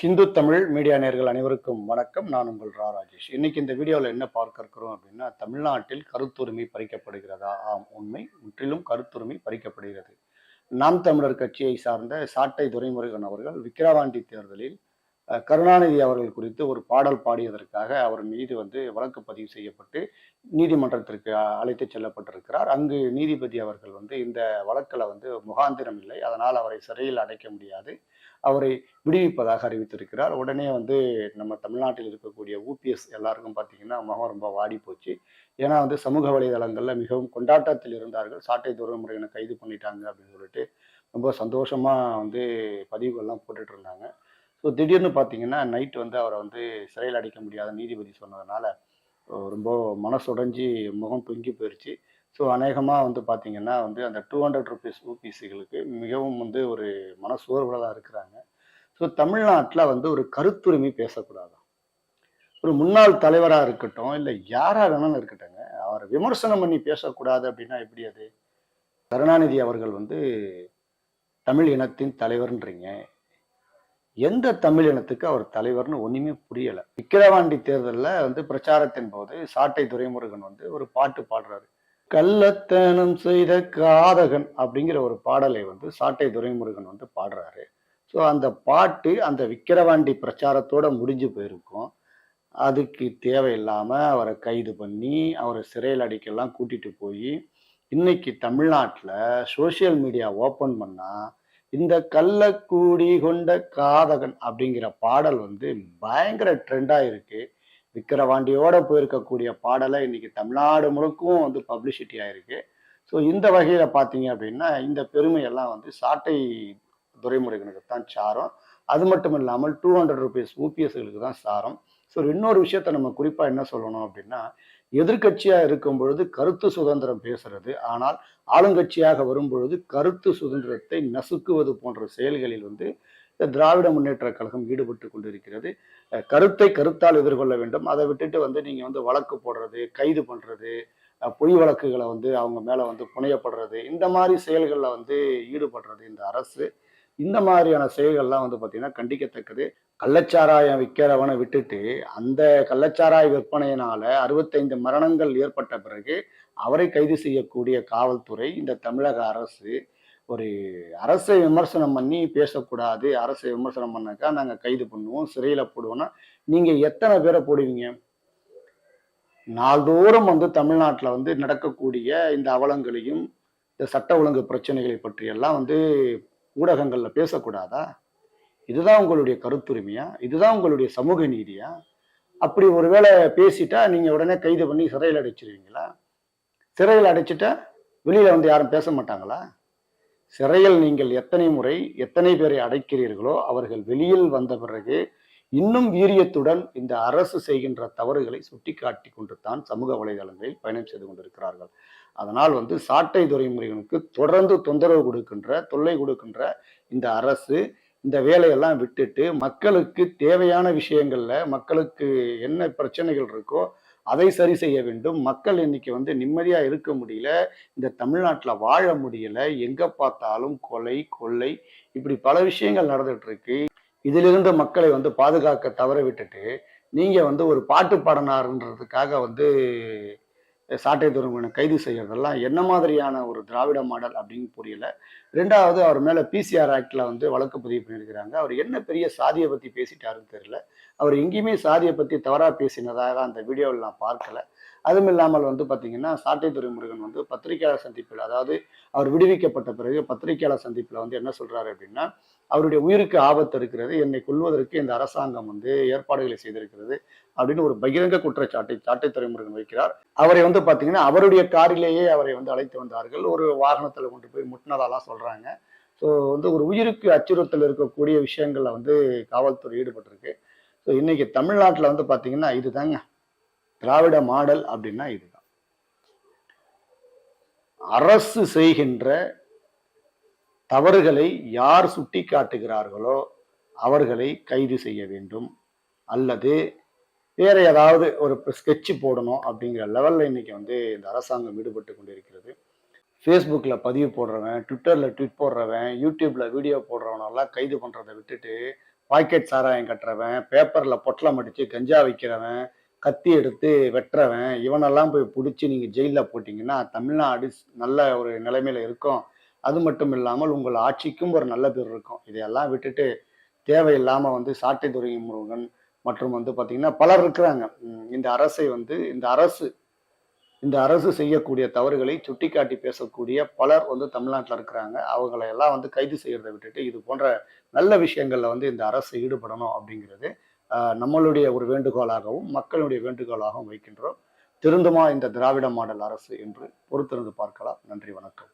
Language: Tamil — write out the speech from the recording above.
ஹிந்து தமிழ் மீடியா நேர்கள் அனைவருக்கும் வணக்கம். நான் உங்கள் ரா ராஜேஷ். இன்னைக்கு இந்த வீடியோவில் என்ன பார்க்க இருக்கிறோம் அப்படின்னா தமிழ்நாட்டில் கருத்துரிமை பறிக்கப்படுகிறதா? ஆம் உண்மை. முற்றிலும் கருத்துரிமை பறிக்கப்படுகிறது. நாம் தமிழர் கட்சியை சார்ந்த சாட்டை துரைமுருகன் அவர்கள் விக்கிரவாண்டி தேர்தலில் கருணாநிதி அவர்கள் குறித்து ஒரு பாடல் பாடியதற்காக அவர் மீது வந்து வழக்கு பதிவு செய்யப்பட்டு நீதிமன்றத்திற்கு அழைத்து செல்லப்பட்டிருக்கிறார். அங்கு நீதிபதி அவர்கள் வந்து இந்த வழக்கில் வந்து முகாந்திரம் இல்லை. அதனால் அவரை சிறையில் அடைக்க முடியாது. அவரை விடுவிப்பதாக அறிவித்திருக்கிறார். உடனே வந்து நம்ம தமிழ்நாட்டில் இருக்கக்கூடிய ஊபிஎஸ் எல்லாருக்கும் பார்த்தீங்கன்னா முகம் ரொம்ப வாடி போச்சு ஏன்னா வந்து சமூக வலைதளங்களில் மிகவும் கொண்டாட்டத்தில் இருந்தார்கள். சாட்டை துறைமுறையினை கைது பண்ணிட்டாங்க அப்படின்னு சொல்லிட்டு ரொம்ப சந்தோஷமாக வந்து பதிவுகள்லாம் போட்டுட்டு இருந்தாங்க. ஸோ திடீர்னு பார்த்தீங்கன்னா நைட் வந்து அவரை வந்து சிறையில் அடைக்க முடியாத நீதிபதி சொன்னதுனால ரொம்ப மனசுடைஞ்சி முகம் தொங்கி போயிடுச்சு ஸோ அநேகமாக வந்து பார்த்தீங்கன்னா வந்து அந்த டூ ஹண்ட்ரட் ருபீஸ் ஊபிசிகளுக்கு மிகவும் வந்து ஒரு மனசோர்வில் தான் இருக்கிறாங்க. ஸோ தமிழ்நாட்டில் வந்து ஒரு கருத்துரிமை பேசக்கூடாது ஒரு முன்னாள் தலைவராக இருக்கட்டும் இல்லை யாராக வேணாலும் இருக்கட்டுங்க அவரை விமர்சனம் பண்ணி பேசக்கூடாது அப்படின்னா எப்படி அது? கருணாநிதி அவர்கள் வந்து தமிழ் இனத்தின் தலைவர்ன்றீங்க. எந்த தமிழ் இனத்துக்கு அவர் தலைவர்னு ஒண்ணுமே புரியல. விக்கிரவாண்டி தேர்தலில் வந்து பிரச்சாரத்தின் போது சாட்டை துரைமுருகன் வந்து ஒரு பாட்டு பாடுறாரு. கள்ளத்தனம் செய்த காதகன் அப்படிங்கிற ஒரு பாடலை வந்து சாட்டை துரைமுருகன் வந்து பாடுறாரு. ஸோ அந்த பாட்டு அந்த விக்கிரவாண்டி பிரச்சாரத்தோட முடிஞ்சு போயிருக்கும். அதுக்கு தேவையில்லாமல் அவரை கைது பண்ணி அவரை சிறையில் அடிக்கெல்லாம் கூட்டிட்டு போய் இன்னைக்கு தமிழ்நாட்டில் சோஷியல் மீடியா ஓப்பன் பண்ணால் இந்த கள்ளக்கூடி கொண்ட காதகன் அப்படிங்கிற பாடல் வந்து பயங்கர ட்ரெண்டாக இருக்கு. விக்கிரவாண்டியோட போயிருக்கக்கூடிய பாடலை இன்னைக்கு தமிழ்நாடு முழுக்கும் வந்து பப்ளிசிட்டி ஆயிருக்கு ஸோ இந்த வகையில் பார்த்தீங்க அப்படின்னா இந்த பெருமையெல்லாம் வந்து சாட்டை துறைமுறைகளுக்கு தான் சாரம். அது மட்டும் இல்லாமல் டூ ஹண்ட்ரட் ருபீஸ் ஊபிஎஸ்களுக்கு தான் சாரம். ஸோ இன்னொரு விஷயத்த நம்ம குறிப்பாக என்ன சொல்லணும் அப்படின்னா எதிர்க்கட்சியாக இருக்கும் பொழுது கருத்து சுதந்திரம் பேசுறது ஆனால் ஆளுங்கட்சியாக வரும் பொழுது கருத்து சுதந்திரத்தை நசுக்குவது போன்ற செயல்களில் வந்து திராவிட முன்னேற்ற கழகம் ஈடுபட்டு கொண்டிருக்கிறது. கருத்தை கருத்தால் எதிர்கொள்ள வேண்டும். அதை விட்டுட்டு வந்து நீங்கள் வந்து வழக்கு போடுறது கைது பண்ணுறது பொய் வழக்குகளை வந்து அவங்க மேலே வந்து புனையப்படுறது இந்த மாதிரி செயல்களில் வந்து ஈடுபடுறது இந்த அரசு. இந்த மாதிரியான செயல்கள்லாம் வந்து பார்த்தீங்கன்னா கண்டிக்கத்தக்கது. கள்ளச்சாராயம் விற்கிறவனை விட்டுட்டு அந்த கள்ளச்சாராய விற்பனையினால அறுபத்தைந்து மரணங்கள் ஏற்பட்ட பிறகு அவரை கைது செய்யக்கூடிய காவல்துறை இந்த தமிழக அரசு ஒரு அரசை விமர்சனம் பண்ணி பேசக்கூடாது. அரசை விமர்சனம் பண்ணாக்கா நாங்கள் கைது பண்ணுவோம் சிறையில் போடுவோம்னா நீங்கள் எத்தனை பேரை போடுவீங்க? நாள்தோறும் வந்து தமிழ்நாட்டில் வந்து நடக்கக்கூடிய இந்த அவலங்களையும் இந்த சட்ட ஒழுங்கு பிரச்சனைகளை பற்றியெல்லாம் வந்து ஊடகங்களில் பேசக்கூடாதா? இதுதான் உங்களுடைய கருத்துரிமையா? இதுதான் உங்களுடைய சமூக நீதியா? அப்படி ஒருவேளை பேசிட்டா நீங்கள் உடனே கைது பண்ணி சிறையில் அடைச்சிருவீங்களா? சிறையில் அடைச்சிட்டா வெளியில் வந்து யாரும் பேச மாட்டாங்களா? சிறையில் நீங்கள் எத்தனை முறை எத்தனை பேரை அடைக்கிறீர்களோ அவர்கள் வெளியில் வந்த பிறகு இன்னும் வீரியத்துடன் இந்த அரசு செய்கின்ற தவறுகளை சுட்டிக்காட்டி கொண்டு தான் சமூக வலைதளங்களில் பயணம் செய்து கொண்டிருக்கிறார்கள். அதனால் வந்து சாட்டை துறைமுறைகளுக்கு தொடர்ந்து தொந்தரவு கொடுக்கின்ற தொல்லை கொடுக்கின்ற இந்த அரசு இந்த வேலையெல்லாம் விட்டுட்டு மக்களுக்கு தேவையான விஷயங்கள்ல மக்களுக்கு என்ன பிரச்சனைகள் இருக்கோ அதை சரி செய்ய வேண்டும். மக்கள் இன்னைக்கு வந்து நிம்மதியா இருக்க முடியல. இந்த தமிழ்நாட்டில் வாழ முடியல. எங்க பார்த்தாலும் கொலை கொள்ளை இப்படி பல விஷயங்கள் நடந்துட்டு இருக்கு. இதிலிருந்து மக்களை வந்து பாதுகாக்க தவற விட்டுட்டு நீங்க வந்து ஒரு பாட்டு பாடினாருன்றதுக்காக வந்து சாட்டை துறைமுகனை கைது செய்யறதெல்லாம் என்ன மாதிரியான ஒரு திராவிட மாடல் அப்படின்னு புரியல. ரெண்டாவது அவர் மேல பிசிஆர் ஆக்ட்ல வந்து வழக்கு பதிவு பண்ணியிருக்கிறாங்க. அவர் என்ன பெரிய சாதியை பற்றி பேசிட்டாருன்னு தெரியல. அவர் எங்கேயுமே சாதியை பற்றி தவறாக பேசினதாக அந்த வீடியோவில் நான் பார்க்கல. அதுவும் இல்லாமல் வந்து பார்த்தீங்கன்னா சாட்டை துறைமுருகன் வந்து பத்திரிகையாளர் சந்திப்பில் அதாவது அவர் விடுவிக்கப்பட்ட பிறகு பத்திரிகையாளர் சந்திப்பில் வந்து என்ன சொல்றாரு அப்படின்னா அவருடைய உயிருக்கு ஆபத்து இருக்கிறது என்னை கொல்வதற்கு இந்த அரசாங்கம் வந்து ஏற்பாடுகளை செய்திருக்கிறது அப்படின்னு ஒரு பகிரங்க குற்றச்சாட்டை சாட்டை துறைமுருகன் வைக்கிறார். அவரை வந்து வந்து பார்த்தீங்கன்னா அவருடைய காரிலேயே அவரை வந்து அழைத்து வந்தார்கள். ஒரு வாகனத்தில் கொண்டு போய் முட்டினதாலாம் சொல்கிறாங்க ஸோ வந்து ஒரு உயிருக்கு அச்சுறுத்தல் இருக்கக்கூடிய விஷயங்களில் வந்து காவல்துறை ஈடுபட்டிருக்கு. ஸோ இன்னைக்கு தமிழ்நாட்டில் வந்து பார்த்தீங்கன்னா இதுதாங்க. திராவிட மாடல் அப்படின்னா இதுதான். அரசு செய்கின்ற தவறுகளை யார் சுட்டி காட்டுகிறார்களோ அவர்களை கைது செய்ய வேண்டும். அல்லது வேற ஏதாவது ஒரு ஸ்கெட்ச் போடணும் அப்படிங்கிற லெவலில் இன்னைக்கு வந்து இந்த அரசாங்கம் ஈடுபட்டு கொண்டிருக்கிறது. ஃபேஸ்புக்கில் பதிவு போடுறவன் ட்விட்டரில் ட்வீட் போடுறவன் யூடியூப்பில் வீடியோ போடுறவனெல்லாம் கைது பண்ணுறதை விட்டுட்டு பாக்கெட் சாராயம் கட்டுறவன் பேப்பரில் பொட்டலம் அடித்து கஞ்சா வைக்கிறவன் கத்தி எடுத்து வெட்டுறவன் இவனெல்லாம் போய் பிடிச்சி நீங்கள் ஜெயிலில் போட்டிங்கன்னா தமிழ்நாடு நல்ல ஒரு நிலைமையில இருக்கும். அது மட்டும் இல்லாமல் உங்கள் ஆட்சிக்கும் ஒரு நல்ல பேர் இருக்கும். இதையெல்லாம் விட்டுட்டு தேவையில்லாமல் வந்து சாட்டை துறை முருகன் மற்றும் வந்து பார்த்திங்கன்னா பலர் இருக்கிறாங்க. இந்த அரசை வந்து இந்த அரசு இந்த அரசு செய்யக்கூடிய தவறுகளை சுட்டிக்காட்டி பேசக்கூடிய பலர் வந்து தமிழ்நாட்டில் இருக்கிறாங்க. அவங்களையெல்லாம் வந்து கைது செய்கிறத விட்டுட்டு இது போன்ற நல்ல விஷயங்களில் வந்து இந்த அரசு ஈடுபடணும் அப்படிங்கிறது நம்மளுடைய ஒரு வேண்டுகோளாகவும் மக்களுடைய வேண்டுகோளாகவும் வைக்கின்றோம். திருந்துமா இந்த திராவிட மாடல் அரசு என்று பொறுத்திருந்து பார்க்கலாம். நன்றி வணக்கம்.